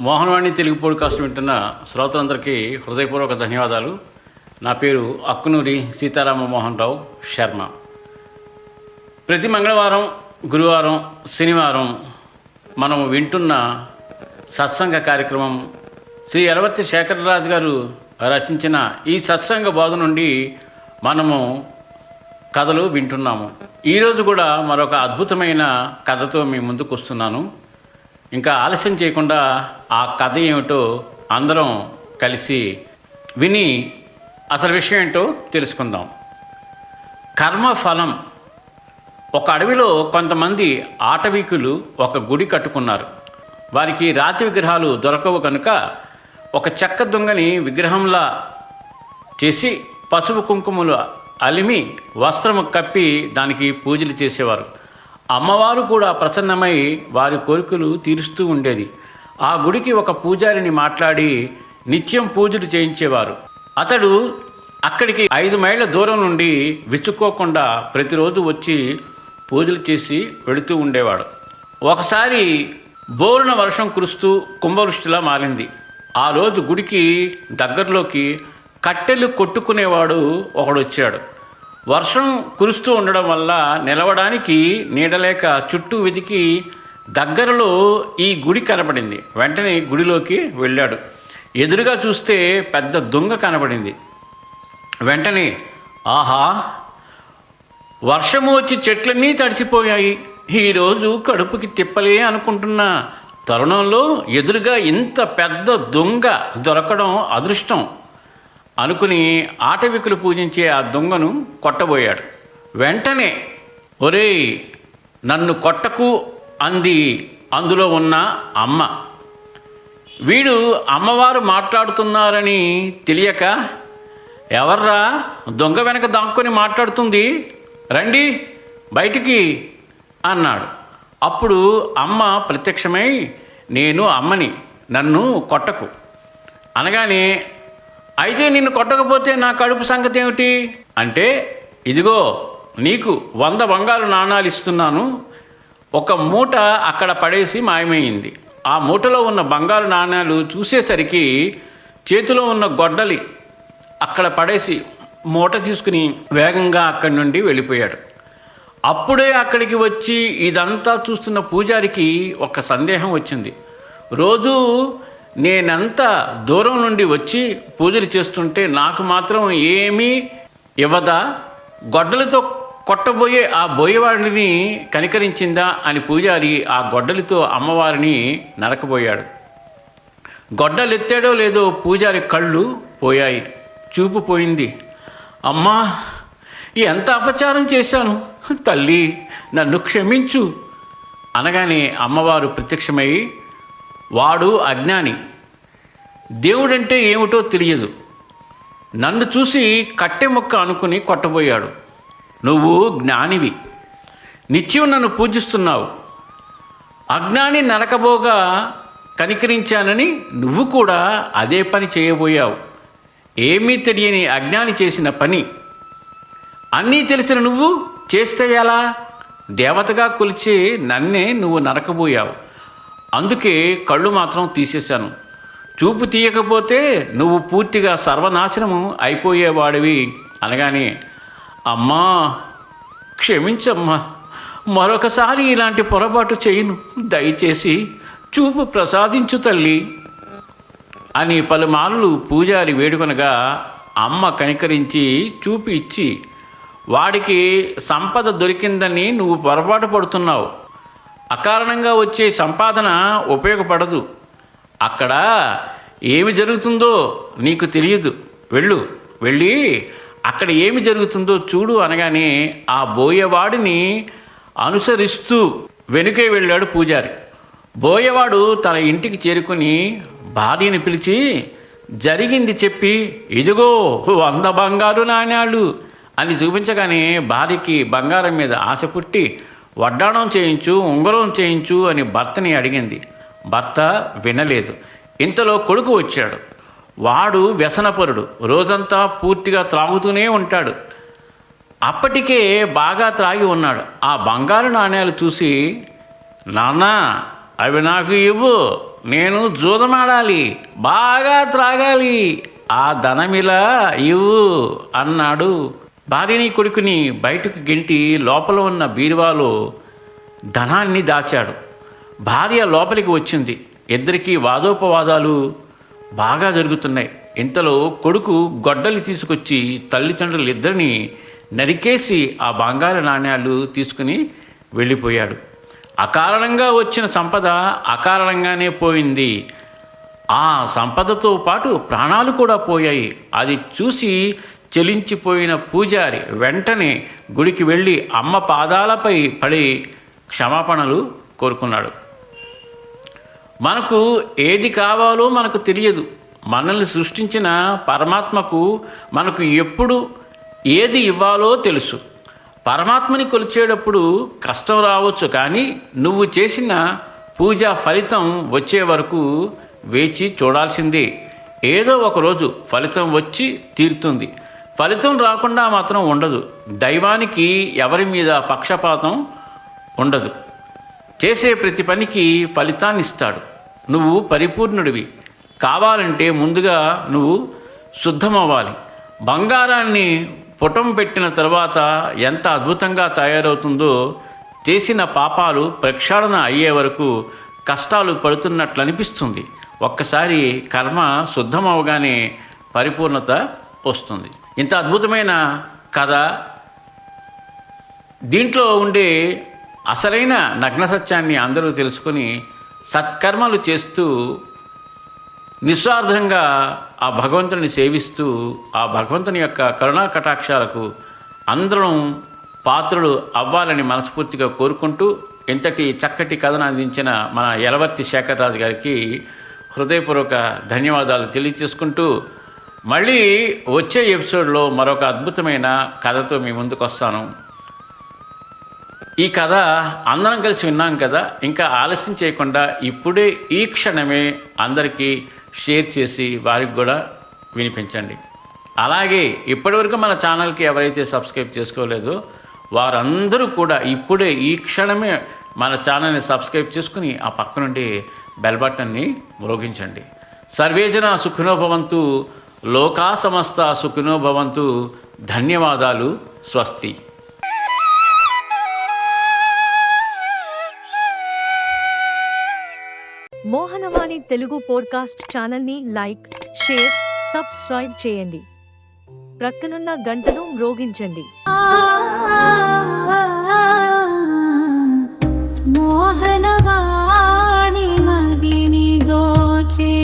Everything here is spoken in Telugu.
మోహనవాణి తెలుగు పోడ్కాస్ట్ వింటున్న శ్రోతలందరికీ హృదయపూర్వక ధన్యవాదాలు. నా పేరు అక్కునూరి సీతారామ మోహన్ రావు శర్మ. ప్రతి మంగళవారం గురువారం శనివారం మనం వింటున్న సత్సంగ కార్యక్రమం శ్రీ ఎలవర్తి శేఖరరాజు గారు రచించిన ఈ సత్సంగ బోధ నుండి మనము కథలు వింటున్నాము. ఈరోజు కూడా మరొక అద్భుతమైన కథతో మీ ముందుకు వస్తున్నాను. ఇంకా ఆలస్యం చేయకుండా ఆ కథ ఏమిటో అందరం కలిసి విని అసలు విషయం ఏంటో తెలుసుకుందాం. కర్మఫలం. ఒక అడవిలో కొంతమంది ఆటవీకులు ఒక గుడి కట్టుకున్నారు. వారికి రాతి విగ్రహాలు దొరకవు కనుక ఒక చెక్క దొంగని విగ్రహంలా చేసి పసుపు కుంకుమలు అలిమి వస్త్రము కప్పి దానికి పూజలు చేసేవారు. అమ్మవారు కూడా ప్రసన్నమై వారి కోరికలు తీరుస్తూ ఉండేది. ఆ గుడికి ఒక పూజారిని మాట్లాడి నిత్యం పూజలు చేయించేవారు. అతడు అక్కడికి ఐదు మైళ్ళ దూరం నుండి విచ్చుకోకుండా ప్రతిరోజు వచ్చి పూజలు చేసి వెళుతూ ఉండేవాడు. ఒకసారి బోరున వర్షం కురుస్తూ కుంభవృష్టిలా మారింది. ఆ రోజు గుడికి దగ్గరలోకి కట్టెలు కొట్టుకునేవాడు ఒకడు వచ్చాడు. వర్షం కురుస్తూ ఉండడం వల్ల నిలవడానికి నీడలేక చుట్టూ వెతికి దగ్గరలో ఈ గుడి కనబడింది. వెంటనే గుడిలోకి వెళ్ళాడు. ఎదురుగా చూస్తే పెద్ద దొంగ కనబడింది. వెంటనే ఆహా! వర్షము వచ్చి చెట్లన్నీ తడిసిపోయాయి. ఈరోజు కడుపుకి తిప్పలే అనుకుంటున్న. తరుణంలో ఎదురుగా ఇంత పెద్ద దొంగ దొరకడం అదృష్టం. అనుకుని ఆటవికులు పూజించే ఆ దొంగను కొట్టబోయాడు. వెంటనే ఒరేయ్ నన్ను కొట్టకు అంది అందులో ఉన్న అమ్మ. వీడు అమ్మవారు మాట్లాడుతున్నారని తెలియక ఎవర్రా దొంగ వెనక దాక్కొని మాట్లాడుతుంది? రండి బయటికి అన్నాడు. అప్పుడు అమ్మ ప్రత్యక్షమై నేను అమ్మని నన్ను కొట్టకు. అనగానే అయితే నిన్ను కొట్టకపోతే నా కడుపు సంగతి ఏమిటి? అంటే ఇదిగో నీకు వంద బంగారు నాణాలు ఇస్తున్నాను. ఒక మూట అక్కడ పడేసి మాయమైంది. ఆ మూటలో ఉన్న బంగారు నాణాలు చూసేసరికి చేతిలో ఉన్న గొడ్డలి అక్కడ పడేసి మూట తీసుకుని వేగంగా అక్కడి నుండి వెళ్ళిపోయాడు. అప్పుడే అక్కడికి వచ్చి ఇదంతా చూస్తున్న పూజారికి ఒక సందేహం వచ్చింది. రోజు నేనెంత దూరం నుండి వచ్చి పూజలు చేస్తుంటే నాకు మాత్రం ఏమీ ఇవ్వదా? గొడ్డలతో కొట్టబోయే ఆ బోయవాడిని కనికరించిందా అని పూజారి ఆ గొడ్డలితో అమ్మవారిని నరకబోయాడు. గొడ్డలెత్తాడో లేదో పూజారి కళ్ళు పోయాయి. చూపు పోయింది. అమ్మా ఎంత అపచారం చేశాను? తల్లి నన్ను క్షమించు అనగానే అమ్మవారు ప్రత్యక్షమై వాడు అజ్ఞాని. దేవుడంటే ఏమిటో తెలియదు. నన్ను చూసి కట్టె మొక్క అనుకుని కొట్టబోయాడు. నువ్వు జ్ఞానివి. నిత్యం నన్ను పూజిస్తున్నావు. అజ్ఞాని నరకబోగా కనికరించానని నువ్వు కూడా అదే పని చేయబోయావు. ఏమీ తెలియని అజ్ఞాని చేసిన పని. అన్నీ తెలిసిన నువ్వు చేస్తే ఎలా? దేవతగా కొలిచి నన్నే నువ్వు నరకబోయావు. అందుకే కళ్ళు మాత్రం తీసేశాను. చూపు తీయకపోతే నువ్వు పూర్తిగా సర్వనాశనము అయిపోయేవాడివి అనగానే అమ్మా క్షమించమ్మా మరొకసారి ఇలాంటి పొరపాటు చేయను. దయచేసి చూపు ప్రసాదించు తల్లి. అని పలుమార్లు పూజారి వేడుకొనగా అమ్మ కనికరించి చూపు ఇచ్చి వాడికి సంపద దొరికిందని నువ్వు పొరపాటు పడుతున్నావు. అకారణంగా వచ్చే సంపాదన ఉపయోగపడదు. అక్కడ ఏమి జరుగుతుందో నీకు తెలియదు. వెళ్ళు వెళ్ళి అక్కడ ఏమి జరుగుతుందో చూడు అనగానే ఆ బోయవాడిని అనుసరిస్తూ వెనుకే వెళ్ళాడు పూజారి. బోయవాడు తన ఇంటికి చేరుకుని భార్యని పిలిచి జరిగింది చెప్పి ఇదిగో వంద బంగారు నాణ్యాలు అని చూపించగానే భార్యకి బంగారం మీద ఆశ పుట్టి వడ్డాణం చేయించు ఉంగరం చేయించు అని భర్తని అడిగింది. భర్త వినలేదు. ఇంతలో కొడుకు వచ్చాడు. వాడు వ్యసనపరుడు. రోజంతా పూర్తిగా త్రాగుతూనే ఉంటాడు. అప్పటికే బాగా త్రాగి ఉన్నాడు. ఆ బంగారు నాణ్యాలు చూసి నాన్న అవి నాకు ఇవ్వు. నేను జూదమాడాలి. బాగా త్రాగాలి. ఆ ధనమిలా ఇవ్వు అన్నాడు. భార్యని కొడుకుని బయటకు గెంటి లోపల ఉన్న బీరువాలో ధనాన్ని దాచాడు. భార్య లోపలికి వచ్చింది. ఇద్దరికీ వాదోపవాదాలు బాగా జరుగుతున్నాయి. ఇంతలో కొడుకు గొడ్డలి తీసుకొచ్చి తల్లిదండ్రులు ఇద్దరిని నరికేసి ఆ బంగారు నాణ్యాలు తీసుకుని వెళ్ళిపోయాడు. అకారణంగా వచ్చిన సంపద అకారణంగానే పోయింది. ఆ సంపదతో పాటు ప్రాణాలు కూడా పోయాయి. అది చూసి చెలించిపోయిన పూజారి వెంటనే గుడికి వెళ్ళి అమ్మ పాదాలపై పడి క్షమాపణలు కోరుకున్నాడు. మనకు ఏది కావాలో మనకు తెలియదు. మనల్ని సృష్టించిన పరమాత్మకు మనకు ఎప్పుడు ఏది ఇవ్వాలో తెలుసు. పరమాత్మని కొలిచేటప్పుడు కష్టం రావచ్చు కానీ నువ్వు చేసిన పూజ ఫలితం వచ్చే వరకు వేచి చూడాల్సిందే. ఏదో ఒకరోజు ఫలితం వచ్చి తీరుతుంది. ఫలితం రాకుండా మాత్రం ఉండదు. దైవానికి ఎవరి మీద పక్షపాతం ఉండదు. చేసే ప్రతి పనికి ఫలితాన్ని ఇస్తాడు. నువ్వు పరిపూర్ణుడివి. కావాలంటే ముందుగా నువ్వు శుద్ధమవ్వాలి. బంగారాన్ని పుటం పెట్టిన తర్వాత ఎంత అద్భుతంగా తయారవుతుందో చేసిన పాపాలు ప్రక్షాళన అయ్యే వరకు కష్టాలు పడుతున్నట్లు అనిపిస్తుంది. ఒక్కసారి కర్మ శుద్ధమవగానే పరిపూర్ణత వస్తుంది. ఇంత అద్భుతమైన కథ. దీంట్లో ఉండే అసలైన నగ్న సత్యాన్ని అందరూ తెలుసుకొని సత్కర్మలు చేస్తూ నిస్వార్థంగా ఆ భగవంతుని సేవిస్తూ ఆ భగవంతుని యొక్క కరుణా కటాక్షాలకు అందరం పాత్రలు అవ్వాలని మనస్ఫూర్తిగా కోరుకుంటూ ఇంతటి చక్కటి కథను అందించిన మన యలవర్తి శేఖర్రాజు గారికి హృదయపూర్వక ధన్యవాదాలు తెలియజేసుకుంటూ మళ్ళీ వచ్చే ఎపిసోడ్లో మరొక అద్భుతమైన కథతో మీ ముందుకు వస్తాను. ఈ కథ అందరం కలిసి విన్నాం కదా ఇంకా ఆలస్యం చేయకుండా ఇప్పుడే ఈ క్షణమే అందరికీ షేర్ చేసి వారికి కూడా వినిపించండి. అలాగే ఇప్పటివరకు మన ఛానల్కి ఎవరైతే సబ్స్క్రైబ్ చేసుకోలేదో వారందరూ కూడా ఇప్పుడే ఈ క్షణమే మన ఛానల్ని సబ్స్క్రైబ్ చేసుకుని ఆ పక్క నుండి బెల్ బటన్ని మ్రోగించండి. సర్వేజన సుఖనోభవంతు లోకా సమస్త సుఖినో భవంతు. ధన్యవాదాలు స్వస్తి. మోహనవాణి తెలుగు పోడ్కాస్ట్ ఛానల్ని లైక్ షేర్ సబ్స్క్రైబ్ చేయండి. ప్రక్కనున్న గంటను మ్రోగించండి. మోహనవాణి మదిని గోచే